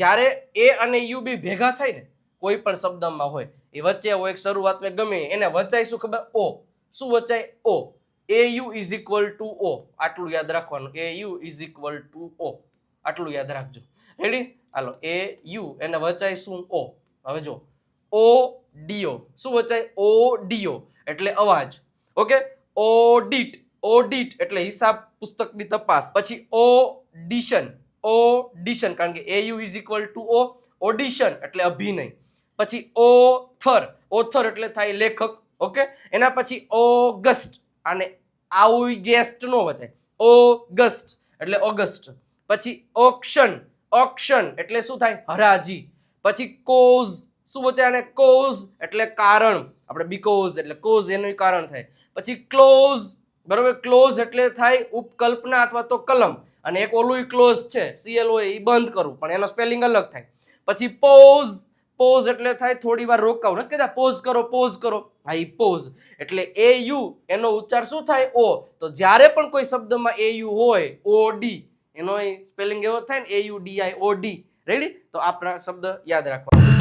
જ્યારે એ અને યુ બી ભેગા થાય ને કોઈ પણ શબ્દમાં હોય, એ વચ્ચે હોય એક શરૂઆતમાં ગમે એને વચાય શું ખબર? ઓ. શું વચાય? ઓ. A U is equal to O આટલું યાદ રાખવાનું. A U is equal to O આટલું યાદ રાખજો. Ready hello. એ યુ એને વચાય શું? ઓ હવે જો ઓ ડીઓ શું વચાય? ઓ ડીઓ એટલે અવાજ. ઓકે ઓડિટ ઓડિટ એટલે હિસાબ પુસ્તકની તપાસ. પછી ઓડિશન ઓડિશન કારણ કે A U is equal to O audition એટલે અભિનય. પછી ઓથર ઓથર એટલે થાય લેખક, ઓકે? એના પછી ઓગસ્ટ અને આવું ગેસ્ટ નો વચાય. ઓગસ્ટ એટલે ઓગસ્ટ પછી ઓક્શન ઓક્શન એટલે શું થાય? હરાજી. પછી કોઝ શું વચાય અને કોઝ એટલે કારણ. આપણે બીકોઝ એટલે કોઝ એનું કારણ થાય. પછી ક્લોઝ બરોબર? ક્લોઝ એટલે થાય ઉપકલ્પના અથવા તો કલમ. અને એક ઓલું ક્લોઝ છે સીએલઓ એ બંધ કરવું પણ એનો સ્પેલિંગ અલગ થાય. પછી પોઝ પોઝ એટલે થાય થોડી વાર રોકાવું. નથી કહેતા પોઝ કરો પોઝ કરો. હા, ઈ પોઝ એટલે એ યુ એનો ઉચ્ચાર શું થાય? ઓ તો જ્યારે પણ કોઈ શબ્દમાં એ યુ હોય ઓ ડી એનો સ્પેલિંગ એવો થાય ને A U D I O D ready તો આ શબ્દ યાદ રાખવાનો.